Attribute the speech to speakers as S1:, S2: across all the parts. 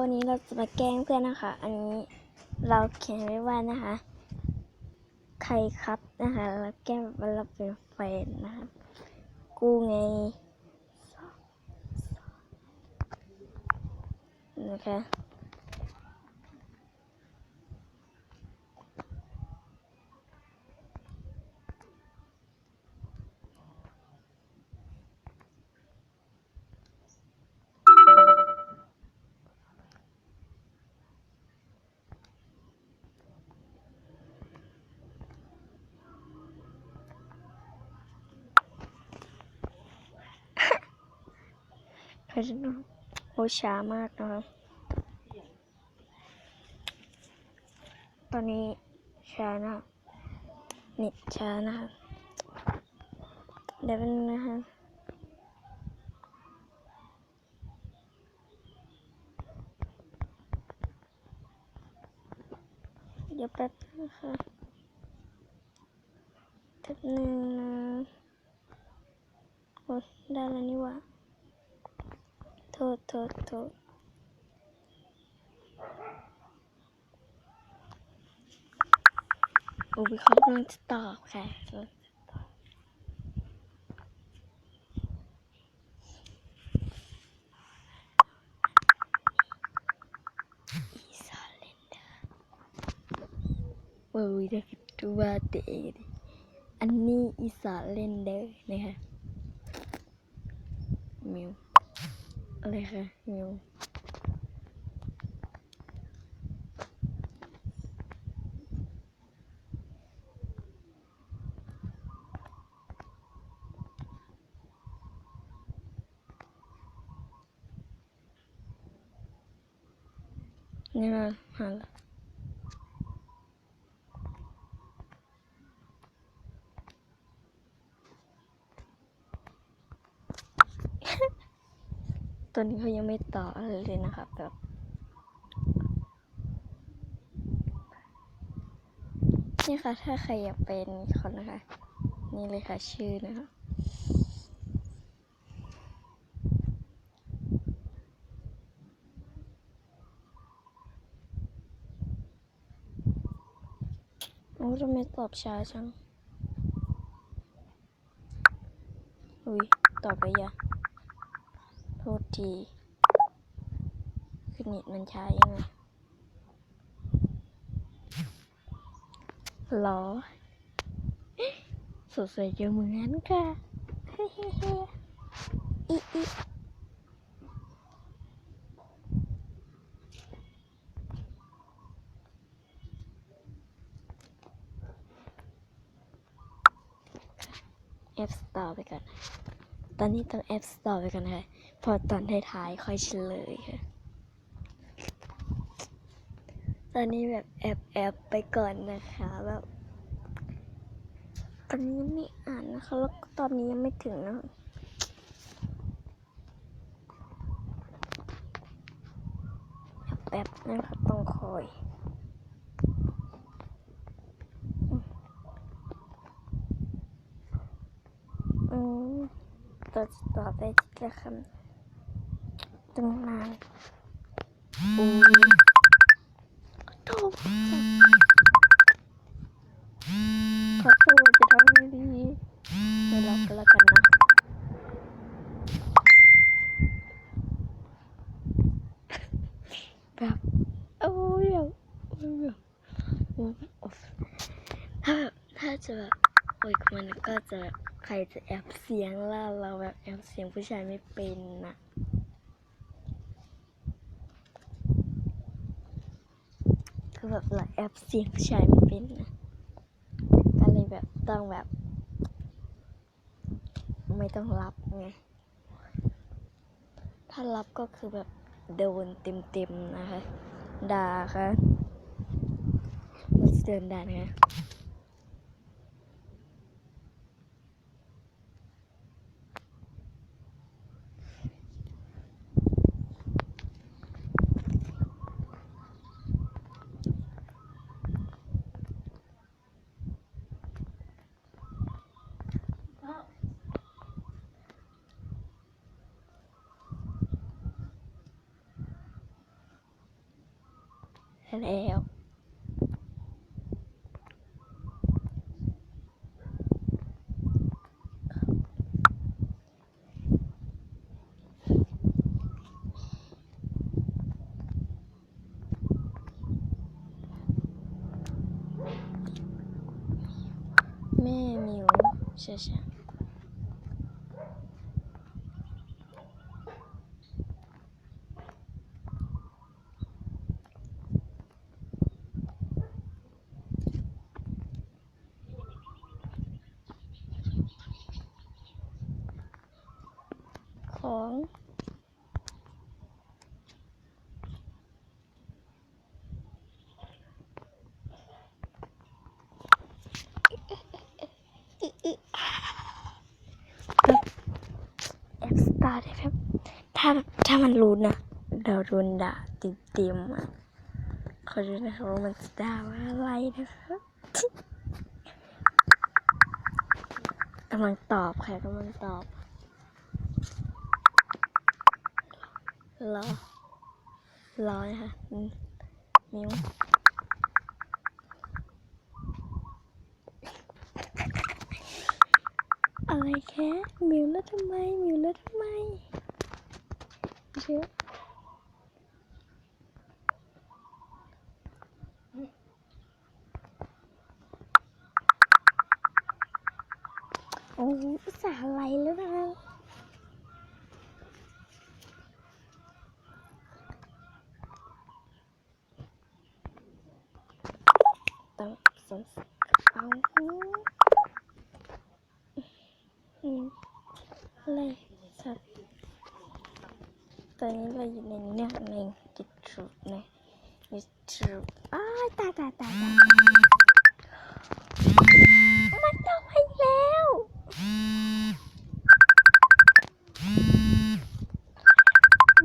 S1: วันนี้เราจะมาแกล้งเพื่อนนะคะ อันนี้เราเขียนไว้ว่านะคะ ใครครับนะคะแล้วแกล้งว่าเราเป็นแฟนนะคะกูไงนะคะ เพราะฉะนั้นโอช้ามากนะคะตอนนี้ช้านะน็ตช้านะคะเดี๋ยวเป็นงนะคะเดี๋ยวแป๊บนะคะแป๊บนึงนะโอ้ได้แล้วนี่ว่าโท ษโทษโทษโอ้ยเขากำลังจะตอบค่ะกำลังจะตอบอีสานเลนเดอร์โอ้ยเด็กตัวเด็กอันนี้อีสานเลนเดอร์นะคะมิว อะไรคะมิวนี่มาหาละ ตอนนี้เขายังไม่ตอบอะไรเลยนะคะแบบนี่ค่ะ ถ้าใครอยากเป็นคนนะคะ นี่เลยค่ะ ชื่อนะคะโอ้ทำไมตอบช้าจัง อุ้ย ตอบไปยะ โทษทีคือเน็ตมันช้ายังไงหรอ สดใสจะเหมือนกันค่ะเฮ้เฮ้อีอีแอปสตอร์ไปก่อน ตอนนี้ต้องแอปสตอร์ไปก่อนค่ะ พอตอนท้ายๆค่อยเฉลยค่ะตอนนี้แบบแอบแอบไปก่อนนะคะแบบตอนนี้ยังไม่อ่านนะคะ แล้วตอนนี้ยังไม่ถึงนะแป๊บๆนะคะต้องคอยอืมตัวตอได้ทีละคำ ตั้งนานอุ้ยโทษขอโทษจะทำไม่ดีไม่รับก็แล้วกันนะแบบโอ้ยแบบโอ้ยแบบโอ้ยถ้าแบบถ้าจะแบบโอ้ยมันก็จะใครจะแอบเสียงล่าเราแบบแอบเสียงผู้ชายไม่เป็นนะ คือแบบหลาแอบเสียงผู้ชายไม่เป็นนะก็เลยแบบต้องแบบ ไม่ต้องรับไง ถ้ารับก็คือแบบโดนเต็มๆนะคะ ด่าค่ะมันจะเดินด่านะคะ แล้ว แม่หมิวใช่ใช่ของ แอปสตาได้ครับ ถ้าถ้ามันรู้นะเราโดนด่าเต็มๆอะขอดูนะครับว่ามันจะด่าว่าอะไรนะครับกำลังตอบค่ะกำลังตอบรอรอนะคะอืมมิวอะไรแค่มิวแล้วทำไมมิวแล้วทำ ไมเชื่อโอ้ยภา ตอนนี้เราอยู่ในเนี่ยในจิตรูปในจิตรูปอ้าตายตายตายมันต้องไปแล้ว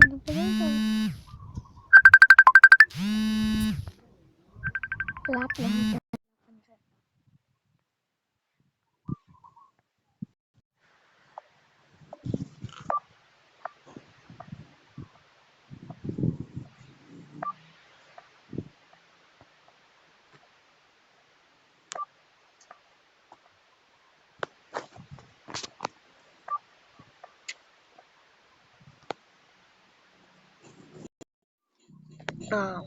S1: มันไปได้ไงรับนะ อ้าว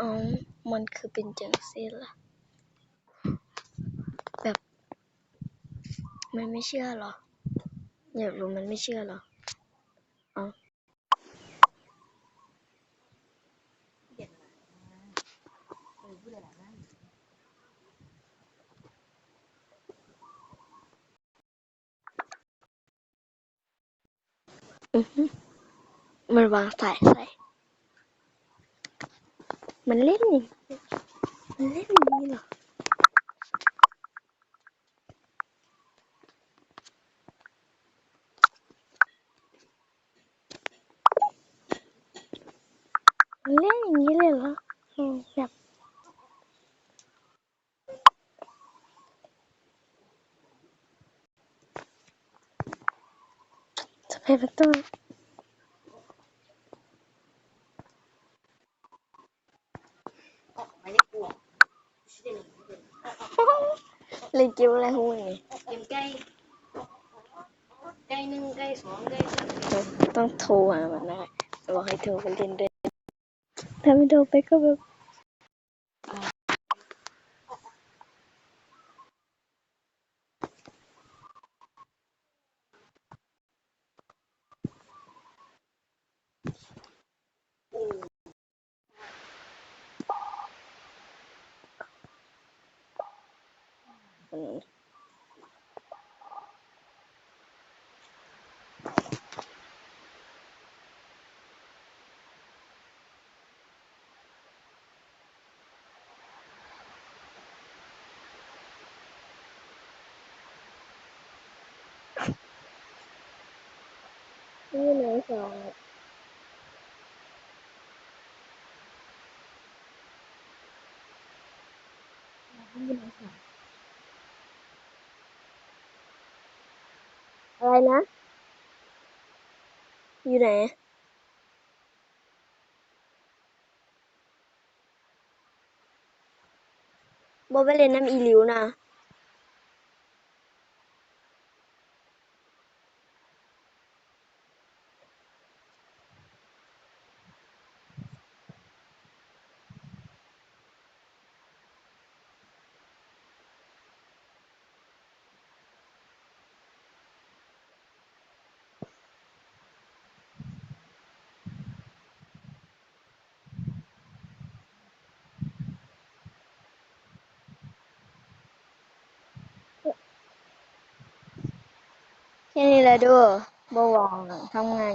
S1: อาวมันคือเป็นจังซี่ล่ะ แบบ มันไม่เชื่อหรออยากรู้มันไม่เชื่อหรอเอาอือมันวางสายใส่ มันเล่นอย่มันเล่นอย่างนี้เหรอมันเล่นอย่างนี้เลยเหรออืมแบบจะไปประตู เล่นเกมอะไรของมึงเนี่ย
S2: กินไก่ไก่หนึ่งไก่สองไก่สาม
S1: ต้องโทรหามันนะบอกให้โทรไปเล่นด้วยถ้าไม่โทรไปก็แบบ ร้อยอะไรนะ อยู่ไหนบอไปเล่นน้ำอีลิวนะ แค่นี้แหละเด้วยบวางอะทำงาน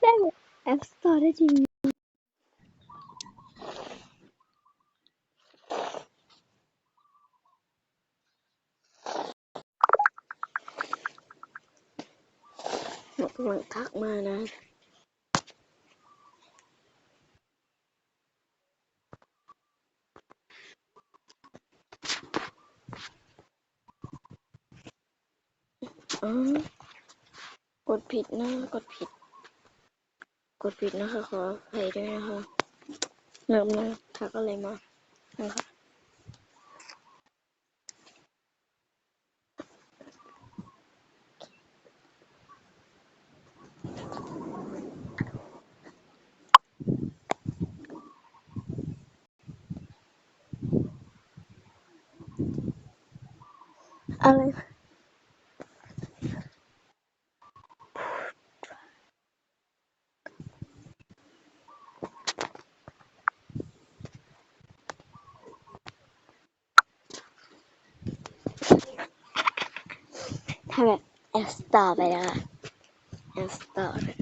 S1: ได้แอปสตอร์ได้จริง หนูกำลังทักมานะ อ๋อกดผิดนะ กดผิด กดผิดนะคะ ขออภัยด้วยนะคะเนิมนะทักอะไรมานะคะอะไร ถ้าแบบ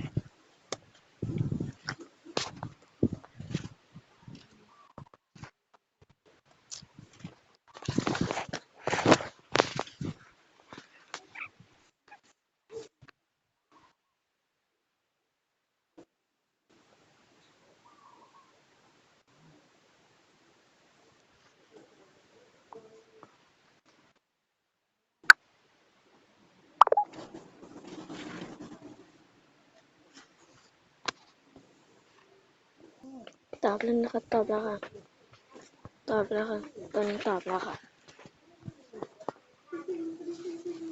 S1: ตอร์ไปแล้วอะแอปสตอร์ตอบแล้วนะคะตอบแล้วค่ะ ตอบแล้วค่ะ ตอนนี้ตอบแล้วค่ะ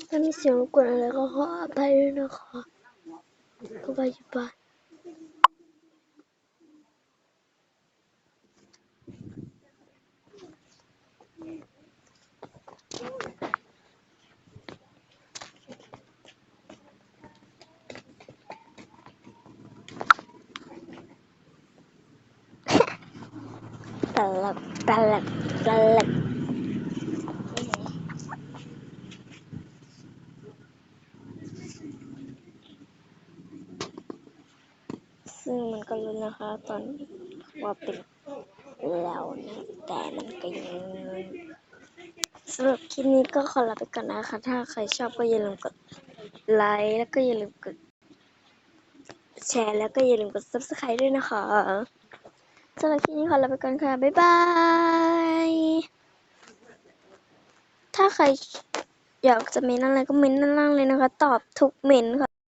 S1: ถ้ามีเสียงรบกวนอะไรก็ขออภัยด้วยนะคะก็ไปที่บ้าน ลกตลกตลกซึ่งมันก็รู้นะคะ ตอนว่าเป็นแล้วนะแต่มันก็ยังสำหรับคลิปนี้ก็ขอลาไปก่อนนะคะ ถ้าใครชอบก็อย่าลืมกดไลค์แล้วก็อย่าลืมกดแชร์แล้วก็อย่าลืมกด subscribe ด้วยนะคะ สำหรับคลิปนี้ขอลาไปก่อนค่ะ บ๊ายบาย ถ้าใครอยากจะเมนอะไรก็เมนด้านล่างเลยนะคะ ตอบทุกเมนค่ะ